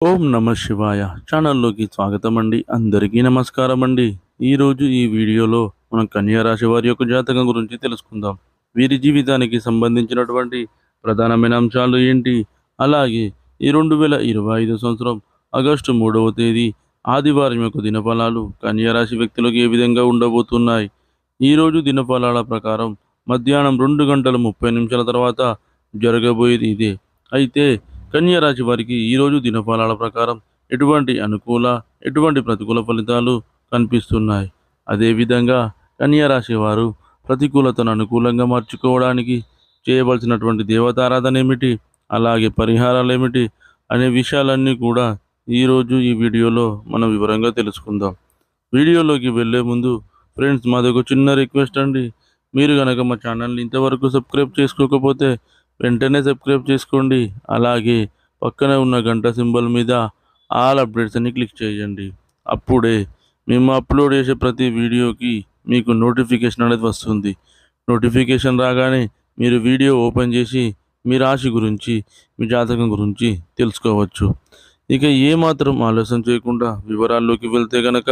ఓం నమ శివాయ. ఛానల్లోకి స్వాగతం అండి అందరికీ నమస్కారం అండి ఈరోజు ఈ వీడియోలో మనం కన్యా రాశి వారి యొక్క జాతకం గురించి తెలుసుకుందాం. వీరి జీవితానికి సంబంధించినటువంటి ప్రధానమైన అంశాలు ఏంటి? అలాగే ఈ రెండు వేల ఇరవై ఐదు సంవత్సరం ఆగస్టు మూడవ తేదీ ఆదివారం యొక్క దినఫలాలు కన్యా రాశి వ్యక్తులకు ఏ విధంగా ఉండబోతున్నాయి? ఈరోజు దినఫలాల ప్రకారం మధ్యాహ్నం రెండు గంటల ముప్పై నిమిషాల తర్వాత జరగబోయేది ఇదే. అయితే కన్యారాశి వారికి ఈరోజు దినఫలాల ప్రకారం ఎటువంటి అనుకూల ఎటువంటి ప్రతికూల ఫలితాలు కనిపిస్తున్నాయి? అదేవిధంగా కన్యారాశి వారు ప్రతికూలతను అనుకూలంగా మార్చుకోవడానికి చేయవలసినటువంటి దేవతారాధన ఏమిటి? అలాగే పరిహారాలు ఏమిటి? అనే విషయాలన్నీ కూడా ఈరోజు ఈ వీడియోలో మనం వివరంగా తెలుసుకుందాం. వీడియోలోకి వెళ్ళే ముందు ఫ్రెండ్స్ మాది ఒక చిన్న రిక్వెస్ట్ అండి. మీరు కనుక మా ఛానల్ని ఇంతవరకు సబ్స్క్రైబ్ చేసుకోకపోతే వెంటనే సబ్స్క్రైబ్ చేసుకోండి. అలాగే పక్కనే ఉన్న గంట సింబల్ మీద ఆల్ అప్డేట్స్ అని క్లిక్ చేయండి. అప్పుడే మేము అప్లోడ్ చేసే ప్రతి వీడియోకి మీకు నోటిఫికేషన్ అనేది వస్తుంది. నోటిఫికేషన్ రాగానే మీరు వీడియో ఓపెన్ చేసి మీ రాశి గురించి మీ జాతకం గురించి తెలుసుకోవచ్చు. ఇక ఏమాత్రం ఆలస్యం చేయకుండా వివరాల్లోకి వెళ్తే గనక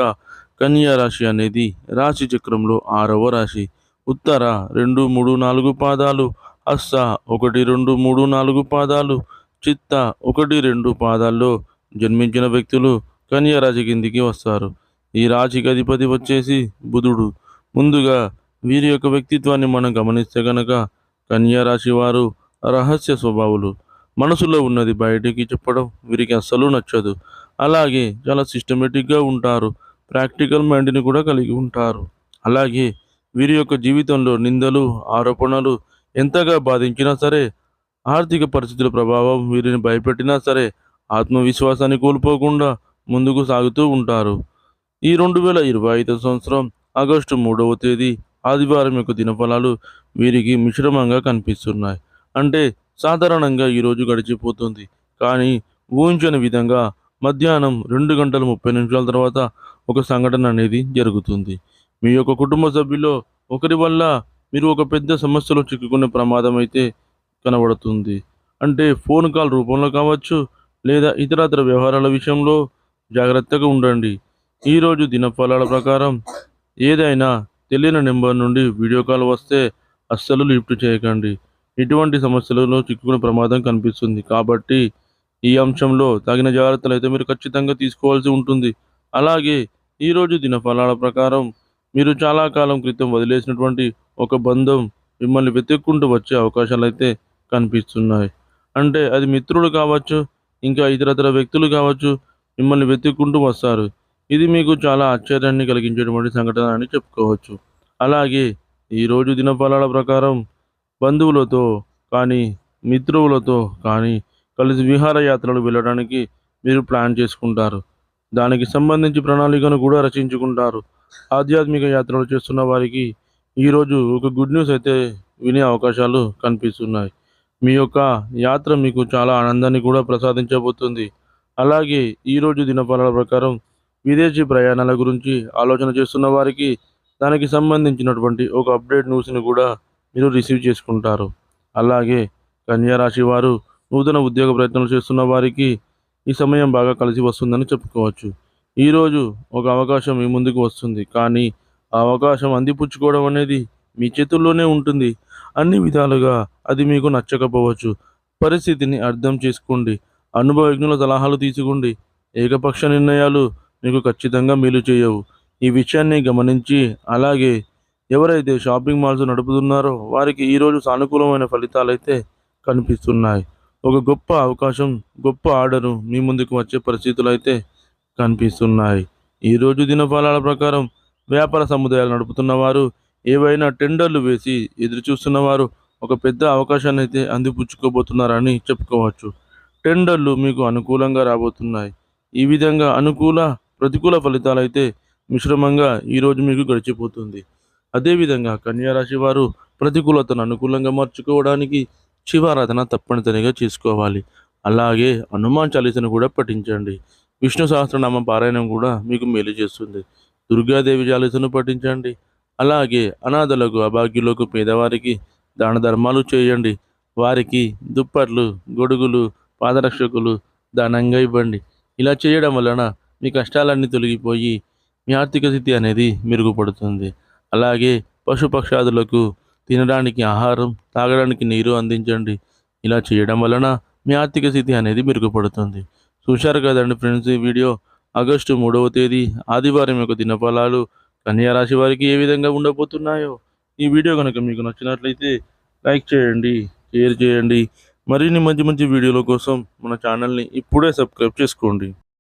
కన్యా రాశి అనేది రాశి చక్రంలో ఆరవ రాశి. ఉత్తర రెండు మూడు నాలుగు పాదాలు అస్స ఒకటి రెండు మూడు నాలుగు పాదాలు చిత్త ఒకటి రెండు పాదాల్లో జన్మించిన వ్యక్తులు కన్యా రాశి కిందికి వస్తారు. ఈ రాశికి అధిపతి వచ్చేసి బుధుడు. ముందుగా వీరి యొక్క వ్యక్తిత్వాన్ని మనం గమనిస్తే కనుక కన్యా రాశి వారు రహస్య స్వభావులు. మనసులో ఉన్నది బయటికి చెప్పడం వీరికి అస్సలు నచ్చదు. అలాగే చాలా సిస్టమేటిక్గా ఉంటారు. ప్రాక్టికల్ మైండ్ని కూడా కలిగి ఉంటారు. అలాగే వీరి యొక్క జీవితంలో నిందలు ఆరోపణలు ఎంతగా బాధించినా సరే ఆర్థిక పరిస్థితుల ప్రభావం వీరిని భయపెట్టినా సరే ఆత్మవిశ్వాసాన్ని కోల్పోకుండా ముందుకు సాగుతూ ఉంటారు. ఈ రెండు వేల ఇరవై ఐదు సంవత్సరం ఆగస్టు మూడవ తేదీ ఆదివారం యొక్క దినఫలాలు వీరికి మిశ్రమంగా కనిపిస్తున్నాయి. అంటే సాధారణంగా ఈరోజు గడిచిపోతుంది. కానీ ఊహించని విధంగా మధ్యాహ్నం రెండు గంటల ముప్పై నిమిషాల తర్వాత ఒక సంఘటన అనేది జరుగుతుంది. మీ యొక్క కుటుంబ సభ్యుల్లో ఒకరి వల్ల మీరు ఒక పెద్ద సమస్యలో చిక్కుకునే ప్రమాదం అయితే కనబడుతుంది. అంటే ఫోన్ కాల్ రూపంలో కావచ్చు లేదా ఇతరతర వ్యవహారాల విషయంలో జాగ్రత్తగా ఉండండి. ఈరోజు దినఫలాల ప్రకారం ఏదైనా తెలియని నెంబర్ నుండి వీడియో కాల్ వస్తే అస్సలు లిఫ్ట్ చేయకండి. ఇటువంటి సమస్యలలో చిక్కుకునే ప్రమాదం కనిపిస్తుంది. కాబట్టి ఈ అంశంలో తగిన జాగ్రత్తలు అయితే మీరు ఖచ్చితంగా తీసుకోవాల్సి ఉంటుంది. అలాగే ఈరోజు దినఫలాల ప్రకారం మీరు చాలా కాలం క్రితం వదిలేసినటువంటి ఒక బంధం మిమ్మల్ని వెతుక్కుంటూ వచ్చే అవకాశాలు అయితే కనిపిస్తున్నాయి. అంటే అది మిత్రులు కావచ్చు ఇంకా ఇతరతర వ్యక్తులు కావచ్చు మిమ్మల్ని వెతుక్కుంటూ వస్తారు. ఇది మీకు చాలా ఆశ్చర్యాన్ని కలిగించేటువంటి సంఘటన అని చెప్పుకోవచ్చు. అలాగే ఈరోజు దినఫలాల ప్రకారం బంధువులతో కానీ మిత్రువులతో కానీ కలిసి విహారయాత్రలు వెళ్ళడానికి మీరు ప్లాన్ చేసుకుంటారు. దానికి సంబంధించి ప్రణాళికను కూడా రచించుకుంటారు. ఆధ్యాత్మిక యాత్రలు చేస్తున్న వారికి ఈరోజు ఒక గుడ్ న్యూస్ అయితే వినే అవకాశాలు కనిపిస్తున్నాయి. మీ యొక్క యాత్ర మీకు చాలా ఆనందాన్ని కూడా ప్రసాదించబోతుంది. అలాగే ఈరోజు దినఫలాల ప్రకారం విదేశీ ప్రయాణాల గురించి ఆలోచన చేస్తున్న వారికి దానికి సంబంధించినటువంటి ఒక అప్డేట్ న్యూస్ని కూడా మీరు రిసీవ్ చేసుకుంటారు. అలాగే కన్యారాశి వారు నూతన ఉద్యోగ ప్రయత్నాలు చేస్తున్న వారికి ఈ సమయం బాగా కలిసి వస్తుందని చెప్పుకోవచ్చు. ఈరోజు ఒక అవకాశం మీ ముందుకు వస్తుంది. కానీ అవకాశం అందిపుచ్చుకోవడం అనేది మీ చేతుల్లోనే ఉంటుంది. అన్ని విధాలుగా అది మీకు నచ్చకపోవచ్చు. పరిస్థితిని అర్థం చేసుకోండి. అనుభవజ్ఞుల సలహాలు తీసుకోండి. ఏకపక్ష నిర్ణయాలు మీకు ఖచ్చితంగా మేలు చేయవు. ఈ విషయాన్ని గమనించి అలాగే ఎవరైతే షాపింగ్ మాల్స్ నడుపుతున్నారో వారికి ఈరోజు సానుకూలమైన ఫలితాలు అయితే కనిపిస్తున్నాయి. ఒక గొప్ప అవకాశం గొప్ప ఆర్డరు మీ ముందుకు వచ్చే పరిస్థితులు అయితే కనిపిస్తున్నాయి ఈరోజు దినఫలాల ప్రకారం వ్యాపార సముదాయాలు నడుపుతున్న వారు ఏవైనా టెండర్లు వేసి ఎదురు ఒక పెద్ద అవకాశాన్ని అయితే అందిపుచ్చుకోబోతున్నారని చెప్పుకోవచ్చు. టెండర్లు మీకు అనుకూలంగా రాబోతున్నాయి. ఈ విధంగా అనుకూల ప్రతికూల ఫలితాలు అయితే మిశ్రమంగా ఈరోజు మీకు గడిచిపోతుంది. అదేవిధంగా కన్యారాశి వారు ప్రతికూలతను అనుకూలంగా మార్చుకోవడానికి శివారాధన తప్పనిసరిగా చేసుకోవాలి. అలాగే హనుమాన్ చాలీసను కూడా పఠించండి. విష్ణు సహస్రనామ పారాయణం కూడా మీకు మేలు చేస్తుంది. దుర్గాదేవి చాలీసను పఠించండి. అలాగే అనాథలకు అభాగ్యులకు పేదవారికి దాన ధర్మాలు చేయండి. వారికి దుప్పట్లు గొడుగులు పాదరక్షకులు దానంగా ఇవ్వండి. ఇలా చేయడం వలన మీ కష్టాలన్నీ తొలగిపోయి మీ ఆర్థిక స్థితి అనేది మెరుగుపడుతుంది. అలాగే పశుపక్షాదులకు తినడానికి ఆహారం తాగడానికి నీరు అందించండి. ఇలా చేయడం వలన మీ ఆర్థిక స్థితి అనేది మెరుగుపడుతుంది. చూశారు కదండి ఫ్రెండ్స్ ఈ వీడియో? ఆగస్టు మూడవ తేదీ ఆదివారం యొక్క దినఫలాలు కన్యారాశి వారికి ఏ విధంగా ఉండబోతున్నాయో ఈ వీడియో కనుక మీకు నచ్చినట్లయితే లైక్ చేయండి షేర్ చేయండి. మరిన్ని మంచి మంచి వీడియోల కోసం మన ఛానల్ని ఇప్పుడే సబ్స్క్రైబ్ చేసుకోండి.